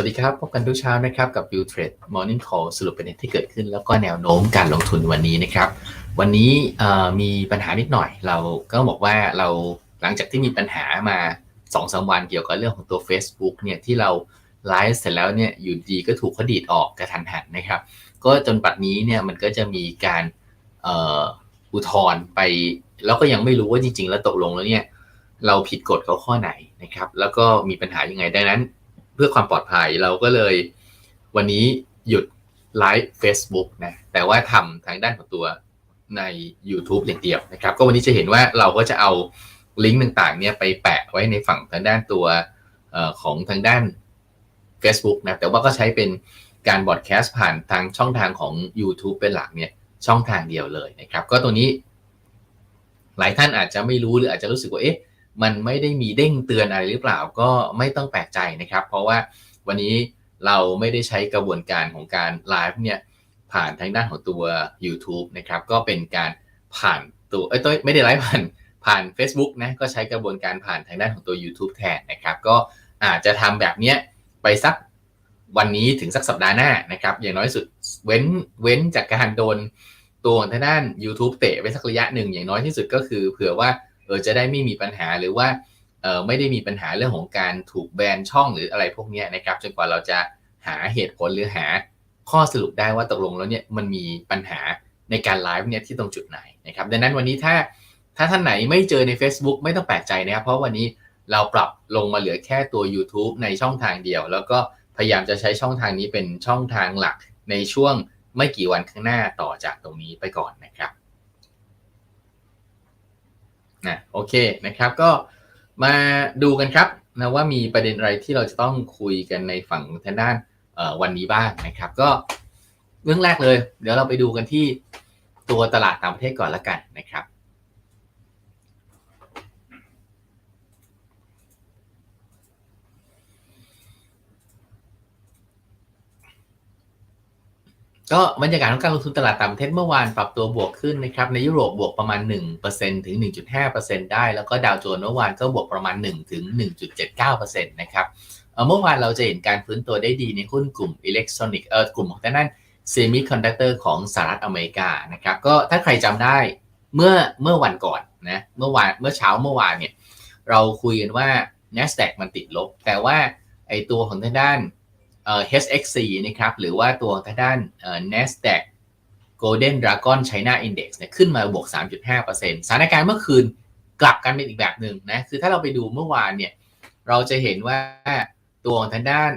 สวัสดีครับ พบกันทุกเช้านะครับ กับ View Trade Morning Call สรุปประเด็นที่เกิดขึ้น แล้วก็แนวโน้มการลงทุนวันนี้นะครับ วันนี้มีปัญหานิดหน่อย เราก็บอกว่าเราหลังจากที่มีปัญหามา2อสวันเกี่ยวกับเรื่องของตัว Facebook เนี่ยที่เราไลฟ์เสร็จแล้วเนี่ยอยู่ดีก็ถูกเขาดีดออกกระทันหันนะครับ ก็จนปัจนี้เนี่ยมันก็จะมีการอุทธรณ์ไป แล้วก็ยังไม่รู้ว่าจริง ๆ แล้วตกลงแล้วเนี่ยเราผิดกฎเขาข้อไหนนะครับ แล้วก็มีปัญหายังไงดังนั้น พื่อความปลอดภัยเราก็เลย วันนี้หยุดไลฟ์ Facebook นะแต่ว่าทำทางด้านของตัวใน YouTube อย่างเดียวนะครับ ก็วันนี้จะเห็นว่าเราก็จะเอาลิงก์ต่างๆเนี่ยไปแปะไว้ในฝั่งทางด้านตัวออของทางด้าน Facebook นะแต่ว่าก็ใช้เป็นการบอดแคสต์ผ่านทางช่องทางของ YouTube เป็นหลักเนี่ยช่องทางเดียวเลยนะครับ ก็ตัวนี้ หลายท่านอาจจะไม่รู้หรืออาจจะรู้สึกว่าเอ๊ะ มันไม่ได้มีเด้งเตือนอะไรหรือเปล่าก็ไม่ต้องแปลกใจนะครับ เพราะว่าวันนี้เราไม่ได้ใช้กระบวนการของการไลฟ์เนี่ยผ่านทางด้านของตัว YouTube นะครับก็เป็นการผ่านตัวเอ้ยไม่ได้ไลฟ์ผ่านผ่าน Facebook นะก็ใช้กระบวนการผ่านทางด้านของตัว YouTube แทนนะครับ ก็อาจจะทำแบบเนี้ยไปสักวันนี้ถึงสักสัปดาห์หน้านะครับ อย่างน้อยสุดเว้นเว้นจากการโดนตัวทางด้าน YouTube เตะไปสักระยะหนึ่งอย่างน้อยที่สุดก็คือเผื่อว่า ออจะได้ไม่มีปัญหาหรือว่าเออไม่ได้มีปัญหาเรื่องของการถูกแบนช่องหรืออะไรพวกนี้นะครับจนกว่าเราจะหาเหตุผลหรือหาข้อสรุปได้ว่าตกลงแล้วเนี่ยมันมีปัญหาในการไลฟ์เนี่ยที่ตรงจุดไหนนะครับดังนั้นวันนี้ถ้าถ้าท่านไหนไม่เจอใน Facebook ไม่ต้องแปลกใจนะครับ เพราะวันนี้เราปรับลงมาเหลือแค่ตัว YouTube ในช่องทางเดียว แล้วก็พยายามจะใช้ช่องทางนี้เป็นช่องทางหลักในช่วงไม่กี่วันข้างหน้าต่อจากตรงนี้ไปก่อนนะครับ นะโอเคนะครับ ก็มาดูกันครับนะว่ามีประเด็นอะไรที่เราจะต้องคุยกันในฝั่งทางด้านวันนี้บ้างนะครับ ก็เรื่องแรกเลย เดี๋ยวเราไปดูกันที่ตัวตลาดต่างประเทศก่อนละกันนะครับ ก็บรรยากาศของการลงทุนตลาดต่างประเทศเมื่อวานปรับตัวบวกขึ้นนะครับในยุโรปบวกประมาณ 1%ถึง 1.5%ได้ แล้วก็ดาวโจนส์เมื่อวานก็บวกประมาณ 1 ถึง 1.79%นะครับเมื่อวานเราจะเห็นการฟื้นตัวได้ดีในหุ้นกลุ่มอิเล็กทรอนิกส์เออกลุ่มของด้านเซมิคอนดักเตอร์ของสหรัฐอเมริกานะครับก็ถ้าใครจำได้เมื่อเมื่อวันก่อนนะเมื่อวานเมื่อเช้าเมื่อวานเนี่ยเราคุยกันว่า NASDAQ มันติดลบ แต่ว่าไอตัวของทางด้าน HXC นะครับหรือว่าตัวทางด้าน NASDAQ Golden Dragon China Index เนี่ยขึ้นมาบวก 3.5%สถานการณ์เมื่อคืนกลับกันเป็นอีกแบบหนึ่งนะคือถ้าเราไปดูเมื่อวานเนี่ยเราจะเห็นว่าตัวทางด้าน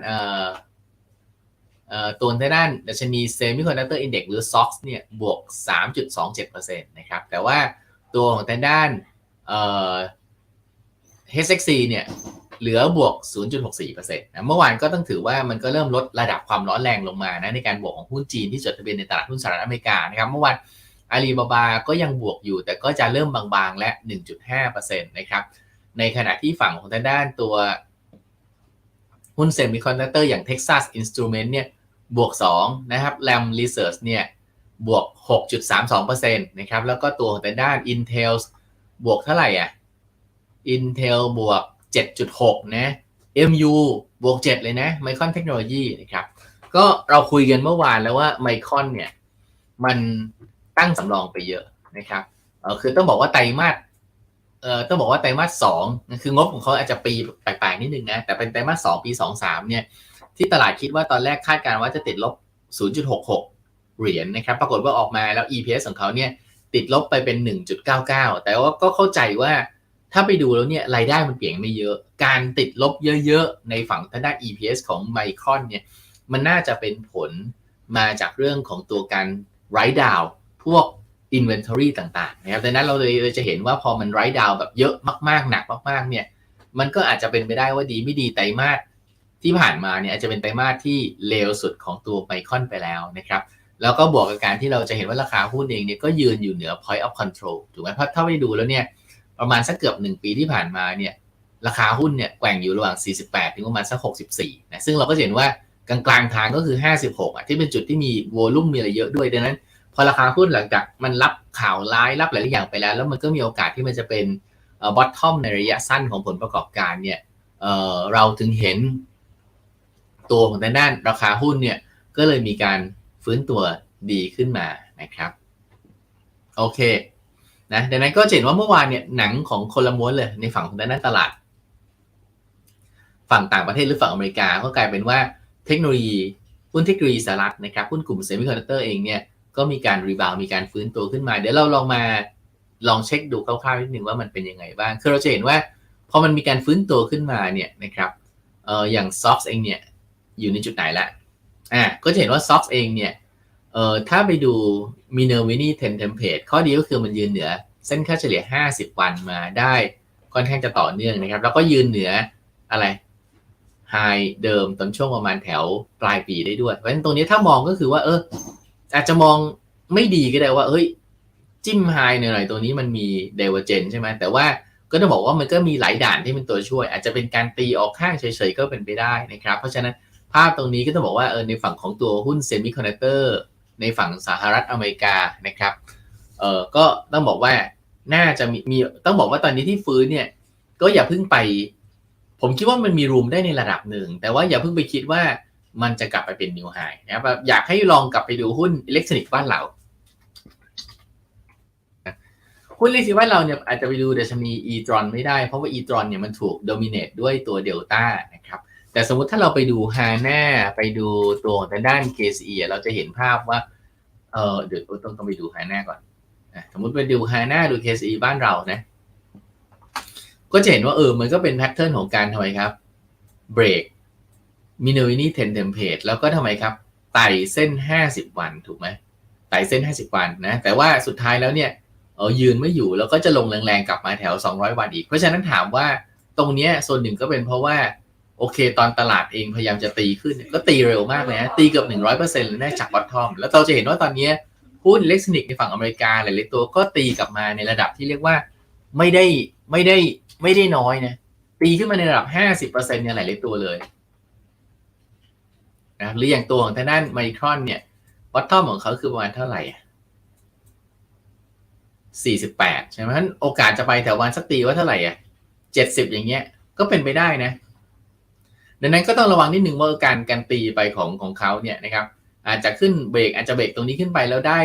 ตัวทางด้านดัชนี Semiconductor Index หรือ SOX เนี่ยบวก 3.27%นะครับแต่ว่าตัวของทางด้าน HXC เนี่ย เหลือบวก 0.64%นะเมื่อวานก็ต้องถือว่ามันก็เริ่มลดระดับความร้อนแรงลงมานะในการบวกของหุ้นจีนที่จดทะเบียนในตลาดหุ้นสหรัฐอเมริกานะครับเมื่อวานอาลีบาบาก็ยังบวกอยู่ แต่ก็จะเริ่มบางๆ และ 1.5%นะครับในขณะที่ฝั่งของทางด้านตัวหุ้นเซมิคอนดักเตอร์อย่าง Texas Instrument เนี่ยบวก 2 นะครับ Lam Research เนี่ยบวก 6.32%นะครับแล้วก็ตัวของทางด้าน Intel บวกเท่าไหร่อะ Intel บวก 7.6 นะ MU บวก 7 เลยนะไมคอนเทคโนโลยีนะครับ ก็เราคุยกันเมื่อวานแล้วว่าไมคอนเนี่ย มันตั้งสำรองไปเยอะนะครับเออคือต้องบอกว่าไตรมาสเอ่อต้องบอกว่าไตรมาสสองคืองบของเขาอาจจะปีแปลกๆนิดนึงนะ แต่เป็นไตรมาสสองปีสองสามเนี่ย ที่ตลาดคิดว่าตอนแรกคาดการณ์ว่าจะติดลบ 0.66 เหรียญนนะครับ ปรากฏว่าออกมาแล้ว EPS ของเขาเนี่ยติดลบไปเป็น 1.99 แต่ว่าก็เข้าใจว่า ถ้าไปดูแล้วเนี่ยรายได้มันเปลี่ยนไม่เยอะ การติดลบเยอะๆ ในฝั่งทางด้าน EPS ของไมครอนเนี่ยมันน่าจะเป็นผลมาจากเรื่องของตัวการไรดาวพวก Inventory ต่างๆนะครับดังนั้นเราเลยจะเห็นว่าพอมันไรดาวแบบเยอะมากๆ หนักมากๆเนี่ยมันก็อาจจะเป็นไปได้ว่าดีไม่ดีไตรมาสที่ผ่านมาเนี่ยอาจจะเป็นไตรมาสที่เลวสุดของตัวไมคอนไปแล้วนะครับแล้วก็บวกกับการที่เราจะเห็นว่าราคาหุ้นเองเนี่ยก็ยืนอยู่เหนือ point of control ถูกไหมเพราะถ้าไปดูแล้วเนี่ย ประมาณสักเกือบ 1 ปีที่ผ่านมาเนี่ยราคาหุ้นเนี่ยแกว่งอยู่ระหว่าง 48 ถึงประมาณสัก 64 นะ ซึ่งเราก็เห็นว่ากลางกลางทางก็คือ 56 อะ ที่เป็นจุดที่มีโวลุ่มมีอะไรเยอะด้วย ดังนั้น พอราคาหุ้นหลังจากมันรับข่าวร้ายรับหลายอย่างไปแล้ว แล้วมันก็มีโอกาสที่มันจะเป็นบอททอมในระยะสั้นของผลประกอบการเนี่ยเเราถึงเห็นตัวของทางด้านราคาหุ้นเนี่ย ก็เลยมีการฟื้นตัวดีขึ้นมานะครับ โอเค นะดังนั้นก็เห็นว่าเมื่อวานเนี่ยหนังของคนละม้วนเลยในฝั่งของด้านตลาด ฝั่งต่างประเทศหรือฝั่งอเมริกาก็กลายเป็นว่าเทคโนโลยีหุ้นเทคโนโลยีสหรัฐนะครับหุ้นกลุ่มเซมิคอนดักเตอร์เองเนี่ยก็มีการรีบาวมีการฟื้นตัวขึ้นมา เดี๋ยวเราลองมาลองเช็คดูคร่าวๆนิดนึงว่ามันเป็นยังไงบ้างคือเราจะเห็นว่าพอมันมีการฟื้นตัวขึ้นมาเนี่ยนะครับเอออย่างซอฟต์เองเนี่ยอยู่ในจุดไหนละอ่าก็จะเห็นว่าซอฟต์เองเนี่ย เอ่อถ้าไปดูมินเนอร์วินี่เทนเทมเพลตข้อดีก็คือมันยืนเหนือ เส้นค่าเฉลี่ย 50 วันมาได้ค่อนข้างจะต่อเนื่องนะครับ แล้วก็ยืนเหนืออะไรไฮเดิมตอนช่วงประมาณแถวปลายปีได้ด้วย เพราะฉะนั้นตรงนี้ถ้ามองก็คือว่า เออ อาจจะมองไม่ดีก็ได้ว่าเฮ้ย จิ้มไฮหน่อยๆตัวนี้มันมีเดเวอร์เจนใช่ไหมแต่ว่าก็ต้องบอกว่ามันก็มีหลายด่านที่เป็นตัวช่วย อาจจะเป็นการตีออกข้างเฉยๆก็เป็นไปได้นะครับ เพราะฉะนั้นภาพตรงนี้ก็ต้องบอกว่าเออในฝั่งของตัวหุ้นเซมิคอนดักเตอร์ ในฝั่งสหรัฐอเมริกานะครับเออก็ต้องบอกว่าน่าจะมีมีต้องบอกว่าตอนนี้ที่ฟื้นเนี่ยก็อย่าเพิ่งไป ผมคิดว่ามันมีรูมได้ในระดับหนึ่ง แต่ว่าอย่าเพิ่งไปคิดว่ามันจะกลับไปเป็นนิวไฮนะครับอยากให้ลองกลับไปดูหุ้นอิเล็กทรอนิกส์บ้านเราหุ้นอิเล็กทรอนิกส์บ้านเราเนี่ยอาจจะไปดูดัชนีอีตรอนไม่ได้ เพราะว่าอีตรอนเนี่ยมันถูกโดมิเนตด้วยตัวเดลต้านะครับแต่สมมุติถ้าเราไปดูฮาน่าไปดูตัวทางด้าน KCE เราจะเห็นภาพว่า เออเดี๋ยวต้องต้องไปดูไฮน่าก่อนสมมติไปดูไฮน่าดู KCE บ้านเรานะ ก็จะเห็นว่าเออมันก็เป็นแพทเทิร์นของการทำไมครับเบรกมิน o วินี่เทนเทมเพลตแล้วก็ทำไมครับไต่เส้น 50 วันถูกไหมไต่เส้น 50 วันนะ แต่ว่าสุดท้ายแล้วเนี่ยเออยืนไม่อยู่แล้วก็จะลงแรงๆกลับมาแถว 200 วันอีก เพราะฉะนั้นถามว่าตรงเนี้ยส่วนหนึ่งก็เป็นเพราะว่า โอเค ตอนตลาดเองพยายามจะตีขึ้น ก็ตีเร็วมากเลยนะตีเกือบ100%เปอร์เซ็นต์เลยนะจากบอททอม แล้วเราจะเห็นว่าตอนนี้หุ้นเล็กทรอนิกในฝั่งอเมริกาหลายๆตัวก็ตีกลับมาในระดับที่เรียกว่าไม่ได้ไม่ได้ไม่ได้น้อยนะ ตีขึ้นมาในระดับ50%เปอร์เซ็นี่ยหลายๆตัวเลยนะหรืออย่างตัวของทางด้านไมครอนเนี่ยวัตทอมของเขาคือประมาณเท่าไหร่48ใช่ไหมนั้นโอกาสจะไปแถววันสักตีว่าเท่าไหร่อะ70อย่างเงี้ย ก็เป็นไปได้นะ ดังนั้นก็ต้องระวังนิดนึงว่าการการตีไปของของเขาเนี่ยนะครับอาจจะขึ้นเบรกอาจจะเบรกตรงนี้ขึ้นไปแล้วได้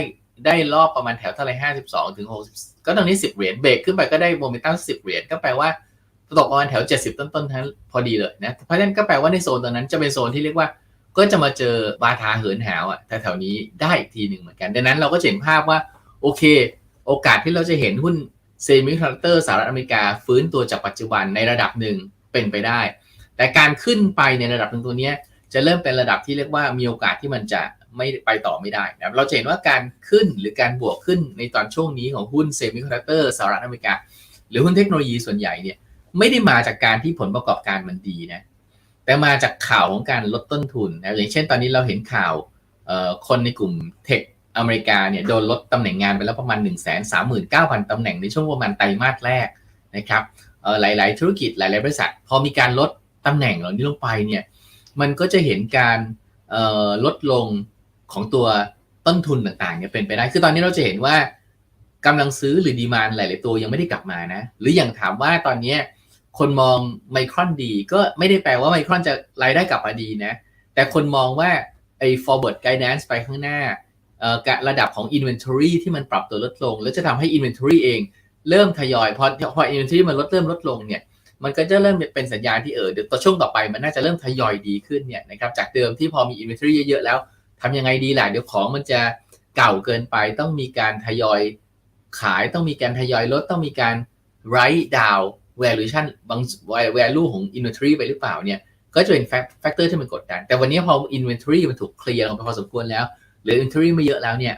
ได้รอบประมาณแถวเท่าไหร่52ถึง60ก็ตรงนี้10เหรียญเบรกขึ้นไปก็ได้โมเมนตัม10เหรียญก็แปลว่าตกประมาณแถว70ต้นๆทั้งพอดีเลยนะเพราะฉะนั้นก็แปลว่าในโซนตรงนั้นจะเป็นโซนที่เรียกว่า ก็จะมาเจอบาทาเหินหาวอะแถวๆนี้ได้อีกทีหนึ่งเหมือนกัน ดังนั้นเราก็เห็นภาพว่าโอเค โอกาสที่เราจะเห็นหุ้นเซมิคอนดักเตอร์สหรัฐอเมริกาฟื้นตัวจากปัจจุบันในระดับหนึ่งเป็นไปได้ แต่การขึ้นไปในระดับหนึ่งตัวนี้จะเริ่มเป็นระดับที่เรียกว่ามีโอกาสที่มันจะไม่ไปต่อไม่ได้นะเราจะเห็นว่าการขึ้นหรือการบวกขึ้นในตอนช่วงนี้ของหุ้นเซมิคอนดักเตอร์สหรัฐอเมริกา หรือหุ้นเทคโนโลยีส่วนใหญ่เนี่ยไม่ได้มาจากการที่ผลประกอบการมันดีนะแต่มาจากข่าวของการลดต้นทุนนะอย่างเช่นตอนนี้เราเห็นข่าวคนในกลุ่มเทคอเมริกาเนี่ยโดนลดตำแหน่งงานไปแล้วประมาณ 1 3 9 0 0 0ตำแหน่งในช่วงประมาณไตรมาสแรกนะครับหลาย ๆ ธุรกิจหลาย ๆ บริษัท พอมีการลด ตำแหน่งเหล่านี้ลงไปเนี่ย มันก็จะเห็นการลดลงของตัวต้นทุนต่างๆเนี่ยเป็นไปได้ คือตอนนี้เราจะเห็นว่ากำลังซื้อหรือดีมานหลายๆตัวยังไม่ได้กลับมานะ หรืออย่างถามว่าตอนนี้คนมองไมครอนดี ก็ไม่ได้แปลว่าไมครอนจะรายได้กลับมาดีนะ แต่คนมองว่าไอ้ forward guidance ไปข้างหน้าระดับของ inventory ที่มันปรับตัวลดลง แล้วจะทำให้ inventory เอง เริ่มทยอยพอพอ inventory มันลดเริ่มลดลงเนี่ย มันก็จะเริ่มเป็นสัญญาณที่เออเดี๋ยวต่อช่วงต่อไปมันน่าจะเริ่มทยอยดีขึ้นเนี่ยนะครับจากเดิมที่พอมี inventory เยอะๆแล้วทำยังไงดีล่ะเดี๋ยวของมันจะเก่าเกินไป ต้องมีการทยอยขายต้องมีการทยอยลดต้องมีการ write down valuation บาง value ของ inventory ไปหรือเปล่าเนี่ยก็จะเป็นแฟกเตอร์ที่มันกดดัน แต่วันนี้พอ inventory มันถูกเคลียร์ลงไปพอสมควรแล้ว หรือ inventory ไม่เยอะแล้วเนี่ย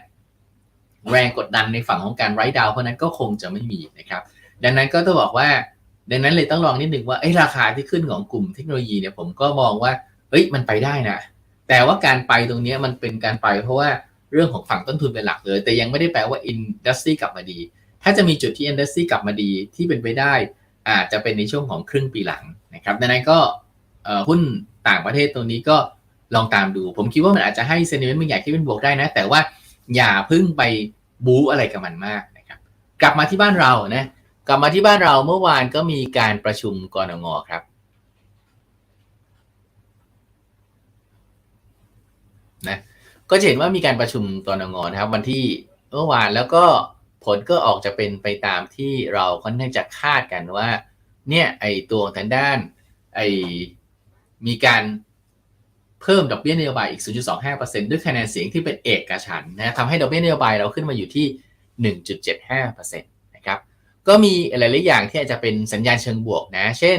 แรงกดดันในฝั่งของการ write down เพราะนั้นก็คงจะไม่มีนะครับดังนั้นก็ต้องบอกว่า ดังนั้นเลยต้องลองนิดนึงว่าไอ้ราคาที่ขึ้นของกลุ่มเทคโนโลยีเนี่ยผมก็มองว่าเฮ้ยมันไปได้นะ แต่ว่าการไปตรงนี้มันเป็นการไปเพราะว่าเรื่องของฝั่งต้นทุนเป็นหลักเลย แต่ยังไม่ได้แปลว่าอินดัสทรีกลับมาดี ถ้าจะมีจุดที่อินดัสทรีกลับมาดีที่เป็นไปได้อาจจะเป็นในช่วงของครึ่งปีหลังนะครับดังนั้นก็หุ้นต่างประเทศตรงนี้ก็ลองตามดู ผมคิดว่ามันอาจจะให้เซนิเมนต์บางอย่างที่เป็นบวกได้นะ แต่ว่าอย่าพึ่งไปบู๊อะไรกับมันมากนะครับ กลับมาที่บ้านเรานะ กลับมาที่บ้านเราเมื่อวานก็มีการประชุมกรงงครับนะก็จะเห็นว่ามีการประชุมตนงนะครับ วันที่เมื่อวานแล้วก็ผลก็ออกจะเป็นไปตามที่เราค่อนข้างจะคาดกันว่า เนี่ยไอตัวทางด้านไอมีการเพิ่มดอกเบี้ยนโยบายอีก 0.25%ด้วยคะแนนเสียงที่เป็นเอกฉันนะทำให้ดอกเบี้ยนโยบายเราขึ้นมาอยู่ที่ 1.75%น ก็มีหลายๆอย่างที่อาจจะเป็นสัญญาณเชิงบวกนะ เช่น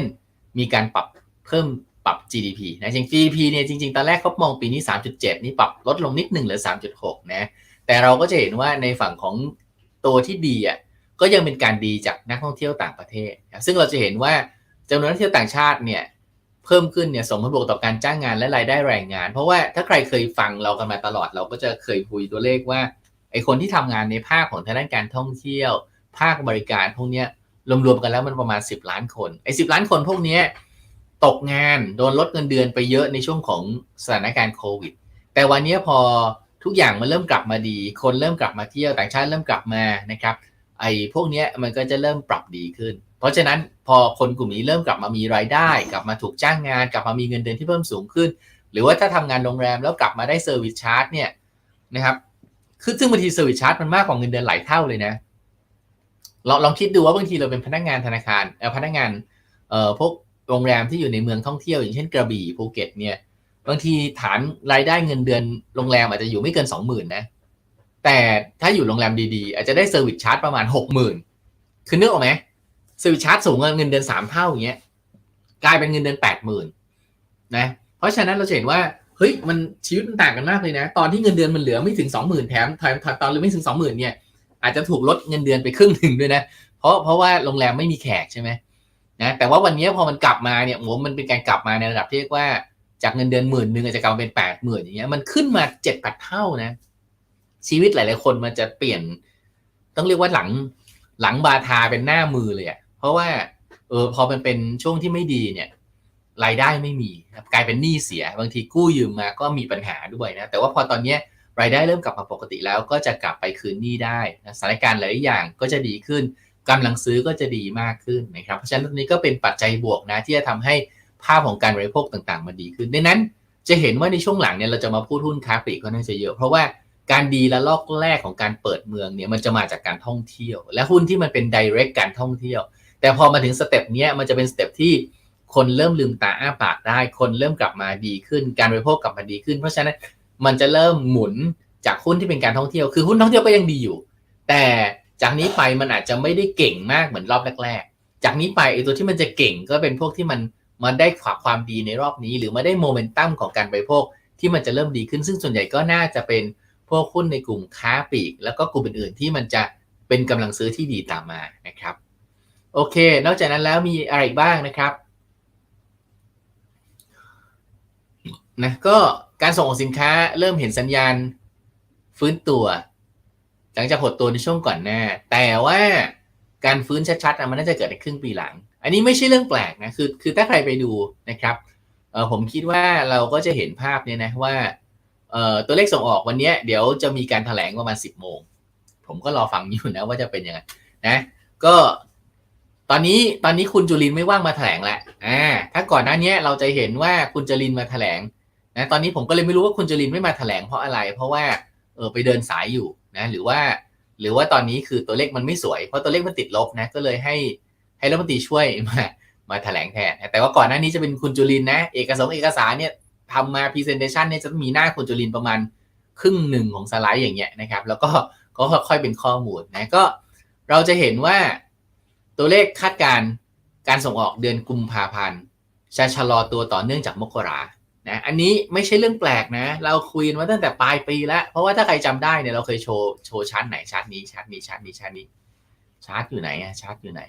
มีการปรับเพิ่มปรับ GDP นะจริง GDP เนี่ยจริงๆ ตอนแรกเขามองปีนี้ 3.7 นี่ปรับลดลงนิดหนึ่งเหลือ 3.6 นะ แต่เราก็จะเห็นว่าในฝั่งของตัวที่ดีอะก็ยังเป็นการดีจากนักท่องเที่ยวต่างประเทศ ซึ่งเราจะเห็นว่าจำนวนนักท่องเที่ยวต่างชาติเนี่ยเพิ่มขึ้นเนี่ยส่งผลบวกต่อการจ้างงานและรายได้แรงงาน เพราะว่าถ้าใครเคยฟังเรากันมาตลอดเราก็จะเคยคุยตัวเลขว่าไอคนที่ทำงานในภาคของทางด้านการท่องเที่ยว ภาคบริการพวกนี้รวมๆกันแล้วมันประมาณ 10 ล้านคนไอ้สิล้านคนพวกนี้ตกงานโดนลดเงินเดือนไปเยอะในช่วงของสถานการณ์โควิด แต่วันนี้พอทุกอย่างมันเริ่มกลับมาดี คนเริ่มกลับมาเที่ยวต่างชาติเริ่มกลับมานะครับไอ้พวกนี้มันก็จะเริ่มปรับดีขึ้น เพราะฉะนั้นพอคนกลุ่มนี้เริ่มกลับมามีรายได้ กลับมาถูกจ้างงาน กลับมามีเงินเดือนที่เพิ่มสูงขึ้น หรือว่าถ้าทำงานโรงแรมแล้วกลับมาได้เซอร์วิสชาร์จเนี่ยนะครับคือซึ่งบางทีเซอร์วิสชาร์จมันมากกว่าเงินเดือนหลายเท่าเลยนะ ลองลองคิดดูว่าบางทีเราเป็นพนักงานธนาคารเออพนักงานเอ่อพวกโรงแรมที่อยู่ในเมืองท่องเที่ยวอย่างเช่นกระบี่ภูเก็ตเนี่ย บางทีฐานรายได้เงินเดือนโรงแรมอาจจะอยู่ไม่เกินสองหมื่นนะ แต่ถ้าอยู่โรงแรมดีๆ อาจจะได้เซอร์วิสชาร์จประมาณหกหมื่นคือเนึกออกไหมเซอร์วิสชาร์จสูงกว่าเงินเดือนสามเท่าอย่างเงี้ยกลายเป็นเงินเดือนแปดหมื่นนะเพราะฉะนั้นเราเห็นว่าเฮ้ยมันชีวิตมันต่างกันมากเลยนะ ตอนที่เงินเดือนมันเหลือไม่ถึงสองหมื่นแถมแถมตอนเหลือไม่ถึงสองหมื่นเนี่ย อาจจะถูกลดเงินเดือนไปครึ่งหนึ่งด้วยนะ เพราะเพราะว่าโรงแรมไม่มีแขกใช่ไหมนะแต่ว่าวันนี้พอมันกลับมาเนี่ยโหมันเป็นการกลับมาในระดับที่เรียกว่าจากเงินเดือนหมื่นหนึ่งอาจจะกลายเป็นแปดหมื่นอย่างเงี้ยมันขึ้นมาเจ็ดแปดเท่านะ ชีวิตหลาย ๆ คนมันจะเปลี่ยน ต้องเรียกว่าหลังหลังบาทาเป็นหน้ามือเลยอะเพราะว่าเออพอมันเป็นช่วงที่ไม่ดีเนี่ยรายได้ไม่มีกลายเป็นหนี้เสีย บางทีกู้ยืมมาก็มีปัญหาด้วยนะแต่ว่าพอตอนเนี้ย รายได้เริ่มกลับมาปกติแล้วก็จะกลับไปคืนหนี้ได้นะสถานการณ์หลายอย่างก็จะดีขึ้นกำลังซื้อก็จะดีมากขึ้นนะครับเพราะฉะนั้นตรงนี้ก็เป็นปัจจัยบวกนะที่จะทำให้ภาพของการบริโภคต่างๆ มันดีขึ้นดังนั้นจะเห็นว่าในช่วงหลังเนี่ยเราจะมาพูดหุ้นค้าปลีกก็น่าจะเยอะ เพราะว่าการดีและลอกแรกของการเปิดเมืองเนี่ยมันจะมาจากการท่องเที่ยว และหุ้นที่มันเป็น direct การท่องเที่ยว แต่พอมาถึงสเต็ปนี้มันจะเป็นสเต็ปที่คนเริ่มลืมตาอ้าปากได้ คนเริ่มกลับมาดีขึ้น การบริโภคกลับมาดีขึ้น เพราะฉะนั้น มันจะเริ่มหมุนจากหุ้นที่เป็นการท่องเที่ยว คือหุ้นท่องเที่ยวก็ยังดีอยู่ แต่จากนี้ไปมันอาจจะไม่ได้เก่งมากเหมือนรอบแรก ๆ จากนี้ไปไอ้ตัวที่มันจะเก่งก็เป็นพวกที่มันมาได้ขวาความดีในรอบนี้ หรือมาได้โมเมนตัมของการบริโภคที่มันจะเริ่มดีขึ้น ซึ่งส่วนใหญ่ก็น่าจะเป็นพวกหุ้นในกลุ่มค้าปลีก แล้วก็กลุ่มอื่นๆที่มันจะเป็นกำลังซื้อที่ดีตามมานะครับ โอเค นอกจากนั้นแล้วมีอะไรบ้างนะครับนะก็ การส่งออกสินค้าเริ่มเห็นสัญญาณฟื้นตัว หลังจากหดตัวในช่วงก่อนหน้า แต่ว่าการฟื้นชัดๆมันน่าจะเกิดในครึ่งปีหลัง อันนี้ไม่ใช่เรื่องแปลกนะคือคือถ้าใครไปดูนะครับเออผมคิดว่าเราก็จะเห็นภาพเนี่ยนะว่าเออตัวเลขส่งออกวันนี้เดี๋ยวจะมีการถแถลงประมาณ10โมงผมก็รอฟังอยู่นะว่าจะเป็นยังไงนะก็ตอนนี้ตอนนี้คุณจุลินไม่ว่างมาแถลงแล้วอ่าถ้าก่อนหน้านี้เราจะเห็นว่าคุณจุลินมาแถลง นะตอนนี้ผมก็เลยไม่รู้ว่าคุณจุลินไม่มาแถลงเพราะอะไร เพราะว่าเออไปเดินสายอยู่นะหรือว่า หรือว่าตอนนี้คือตัวเลขมันไม่สวย เพราะตัวเลขมันติดลบนะก็เลยให้ให้รัฐมนตรีช่วยมามาแถลงแทนแต่ว่าก่อนหน้านี้จะเป็นคุณจุลินนะเอกสารเอกสารเนี่ยทำมาพรีเซนเทชันเนี่ยจะมีหน้าคุณจุลินประมาณครึ่งหนึ่งของสไลด์อย่างเงี้ยนะครับ แล้วก็ก็ค่อยเป็นข้อมูลนะก็เราจะเห็นว่าตัวเลขคาดการการส่งออกเดือนกุมภาพันธ์จะชะลอตัวต่อเนื่องจากมกรา นะอันนี้ไม่ใช่เรื่องแปลกนะ เราคุยมาตั้งแต่ปลายปีแล้ว เพราะว่าถ้าใครจำได้เนี่ยเราเคยโชว์โชว์ชาร์ตไหนชาร์ตนี้ชาร์ตนี้ชาร์ตนี้ชาร์ตนี้ชาร์ตอยู่ไหนอะชาร์ตอยู่ไหน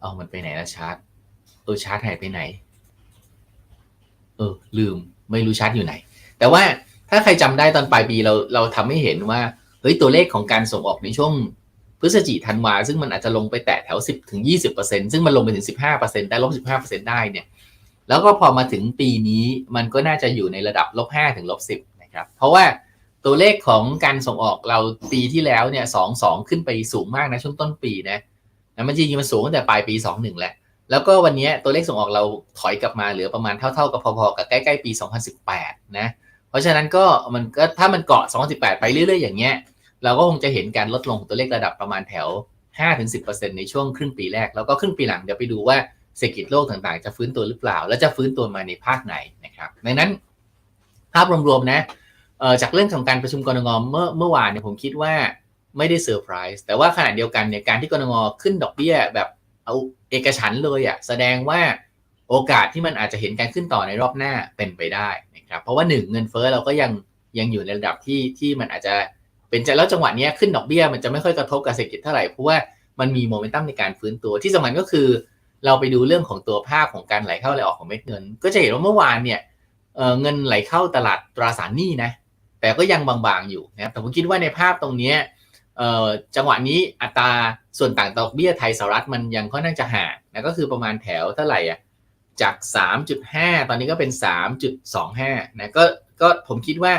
เอามันไปไหนละชาร์ตเออชาร์ตหายไปไหน เออ ลืม ไม่รู้ชาร์ตอยู่ไหน แต่ว่าถ้าใครจำได้ตอนปลายปีเราเราทำให้เห็นว่าเฮ้ยตัวเลขของการส่งออกในช่วงพฤศจิธันวาซึ่งมันอาจจะลงไปแตะแถว 10ถึง20%ซึ่งมันลงไปถึง 15%ได้ลบ15%ได้เนี่ย แล้วก็พอมาถึงปีนี้มันก็น่าจะอยู่ในระดับลบ5ถึงลบ10นะครับ เพราะว่าตัวเลขของการส่งออกเราปีที่แล้วเนี่ย2 2ขึ้นไปสูงมากนะช่วงต้นปีนะนะมันจริงๆมันสูงตั้งแต่ปลายปี21แหละแล้วก็วันนี้ตัวเลขส่งออกเราถอยกลับมาเหลือประมาณเท่าๆกับพอๆกับใกล้ๆปี 2018 นะ เพราะฉะนั้นก็มันก็ถ้ามันเกาะ 2018 ไปเรื่อยๆอย่างเงี้ยเราก็คงจะเห็นการลดลงของตัวเลขระดับประมาณแถว 5-10%ในช่วงครึ่งปีแรก แล้วก็ครึ่งปีหลังเดี๋ยวไปดูว่า เศรษฐกิจโลกต่างๆ จะฟื้นตัวหรือเปล่า แล้วจะฟื้นตัวมาในภาคไหนนะครับดังนั้นภาพรวมๆนะจากเรื่องของการประชุมกรงงเมื่อเมื่อวานเนี่ยผมคิดว่าไม่ได้เซอร์ไพรส์แต่ว่าขณะเดียวกันเนี่ยการที่กรงงขึ้นดอกเบี้ยแบบเอาเอกฉันเลยอะ่ะแสดงว่าโอกาสที่มันอาจจะเห็นการขึ้นต่อในรอบหน้าเป็นไปได้นะครับเพราะว่าหนึ่งเงินเฟ้อเราก็ยังยังอยู่ในระดับที่ที่มันอาจจะเป็นใจแล้วจังหวะนี้ขึ้นดอกเบี้ยมันจะไม่ค่อยกระทบกับเศรษฐกิจเท่าไหร่เพราะว่ามันมีโมเมนตัมในการฟื้นตัวที่สำคัญก็คือ เราไปดูเรื่องของตัวภาพของการไหลเข้าไหลออกของเม็ดเงิน ก็จะเห็นว่าเมื่อวานเนี่ยเงินไหลเข้าตลาดตราสารหนี้นะแต่ก็ยังบางๆอยู่นะครับแต่ผมคิดว่าในภาพตรงนี้จังหวะนี้อัตราส่วนต่างดอกเบี้ยไทยสหรัฐมันยังค่อนข้างจะห่างนะก็คือประมาณแถวเท่าไหร่อะจาก 3.5 ตอนนี้ก็เป็น 3.25นะก็ก็ผมคิดว่า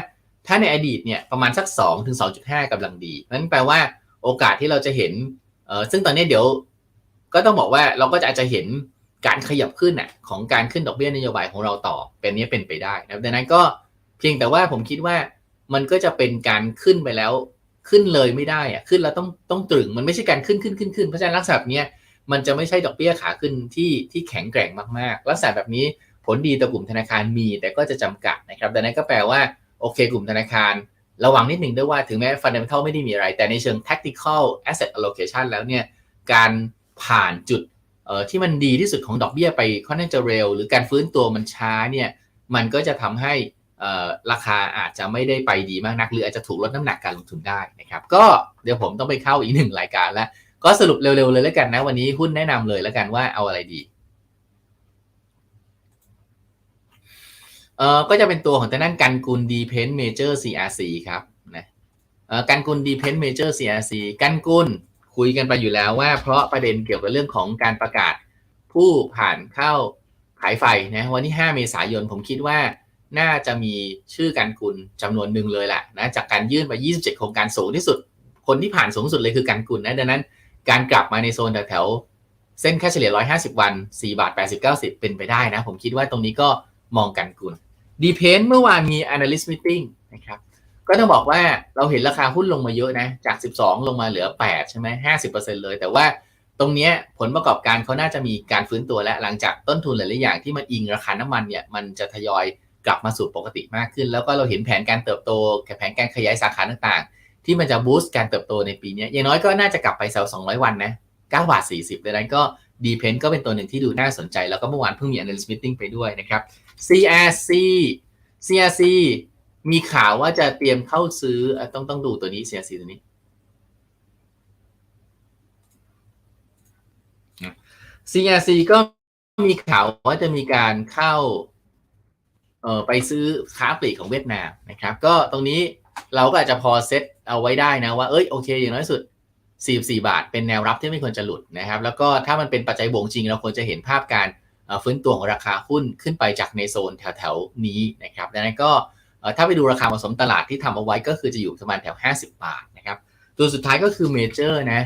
ถ้าในอดีตเนี่ยประมาณสัก2ถึง2.5กำลังดีนั่นแปลว่าโอกาสที่เราจะเห็นซึ่งตอนนี้เดี๋ยว ก็ต้องบอกว่าเราก็จะอาจจะเห็นการขยับขึ้นน่ะของการขึ้นดอกเบี้ยนโยบายของเราต่อเป็นนี้เป็นไปได้นะดังนั้นก็เพียงแต่ว่าผมคิดว่ามันก็จะเป็นการขึ้นไปแล้วขึ้นเลยไม่ได้อะขึ้นแล้วต้องต้องตรึงมันไม่ใช่การขึ้นขึ้นขึ้นขึ้นเพราะฉะนั้นลักษณะแบบนี้มันจะไม่ใช่ดอกเบี้ยขาขึ้นที่ที่แข็งแกร่งมากๆ ลักษณะแบบนี้ผลดีต่อกลุ่มธนาคารมี แต่ก็จะจำกัดนะครับดังนั้นก็แปลว่าโอเค กลุ่มธนาคารระวังนิดหนึ่งด้วยว่าถึงแม้ fundamental ไม่ได้มีอะไร แต่ในเชิง tactical asset allocation แล้วเนี่ยการ ผ่านจุดที่มันดีที่สุดของดอกเบี้ยไปค่อนข้างจะเร็ว หรือการฟื้นตัวมันช้าเนี่ยมันก็จะทำให้ราคาอาจจะไม่ได้ไปดีมากนัก หรืออาจจะถูกลดน้ำหนักการลงทุนได้นะครับก็เดี๋ยวผมต้องไปเข้าอีกหนึ่งรายการแล้ว ก็สรุปเร็วๆเลยแล้วกันนะวันนี้หุ้นแนะนำเลยแล้วกันว่าเอาอะไรดีเอ่อก็จะเป็นตัวของทางด้านกันกุลดีเพนเมเจอร์ CRC ครับนะเอ่อกันกุลดีเพนเมเจอร์ CRC กันกุล คุยกันไปอยู่แล้วว่า เพราะประเด็นเกี่ยวกับเรื่องของการประกาศผู้ผ่านเข้าขายไฟนะวันที่ 5 เมษายนผมคิดว่าน่าจะมีชื่อการกุลจำนวนหนึ่งเลยแหละนะจากการยื่นไป 27 โครงการสูงที่สุด คนที่ผ่านสูงสุดเลยคือการกุลนะดังนั้น การกลับมาในโซนแถวเส้นค่าเฉลี่ย 150 วัน 4 บาท 80 90 เป็นไปได้นะ ผมคิดว่าตรงนี้ก็มองกันกุลดีเพนเมื่อวานมี analyst meeting นะครับ ก็ต้องบอกว่าเราเห็นราคาหุ้นลงมาเยอะนะ จาก 12 ลงมาเหลือ 8 ใช่ไหม50%เลย แต่ว่าตรงนี้ผลประกอบการเขาน่าจะมีการฟื้นตัวและหลังจากต้นทุนหลาย ๆ อย่างที่มันอิงราคาน้ำมันเนี่ย มันจะทยอยกลับมาสู่ปกติมากขึ้น แล้วก็เราเห็นแผนการเติบโตแผนการขยายสาขาต่าง ๆ ที่มันจะบูสต์การเติบโตในปีนี้ อย่างน้อยก็น่าจะกลับไปเซล200 วันนะ9บาท40ดังนั้นก็ดีเพนก็เป็นตัวหนึ่งที่ดูน่าสนใจ แล้วก็เมื่อวานเพิ่งมี analyst meeting ไปด้วยนะครับ CRC CRC มีข่าวว่าจะเตรียมเข้าซื้อต้องต้องดูตัวนี้ CRC ตัวนี้ CRC ก็มีข่าวว่าจะมีการเข้าเอ่อไปซื้อค้าปลีกของเวียดนามนะครับ ก็ตรงนี้เราก็อาจจะพอเซตเอาไว้ได้นะว่าเอ้ยโอเค อย่างน้อยสุด 44 บาท เป็นแนวรับที่ไม่ควรจะหลุดนะครับ แล้วก็ถ้ามันเป็นปัจจัยบ่งจริง เราควรจะเห็นภาพการฟื้นตัวของราคาหุ้นขึ้นไปจากในโซนแถวๆนี้นะครับดังนั้นก็ ถ้าไปดูราคาผสมตลาดที่ทำเอาไว้ก็คือจะอยู่ประมาณแถว 50 บาทนะครับ ตัวสุดท้ายก็คือเมเจอร์นะ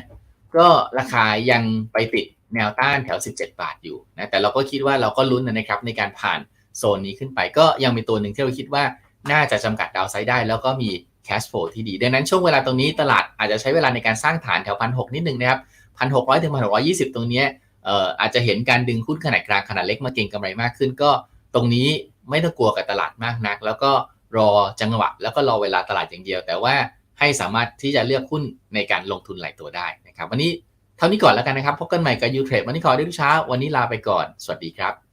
ก็ราคายังไปติดแนวต้านแถว 17 บาทอยู่นะ แต่เราก็คิดว่าเราก็ลุ้นนะครับในการผ่านโซนนี้ขึ้นไป ก็ยังมีตัวหนึ่งที่เราคิดว่าน่าจะจำกัดดาวไซด์ได้ แล้วก็มีแคชโฟลที่ดี ดังนั้นช่วงเวลาตรงนี้ตลาดอาจจะใช้เวลาในการสร้างฐานแถวพันหนิดนึงนะครับพันหกร้อยถึงพันหกร้อยี่สิบตรงนี้เอ่ออาจจะเห็นการดึงหุ้นขนาดกลางขนาดเล็กมาเก็งกำไรมากขึ้น ก็ตรงนี้ไม่ต้องกลัวกับตลาดมากนัก แล้วก็ รอจังหวะแล้วก็รอเวลาตลาดอย่างเดียว แต่ว่าให้สามารถที่จะเลือกหุ้นในการลงทุนหลายตัวได้นะครับ วันนี้เท่านี้ก่อนแล้วกันนะครับพบกันใหม่กับยูเทรดวันนี้ขอด้วยทุกเช้า วันนี้ลาไปก่อน สวัสดีครับ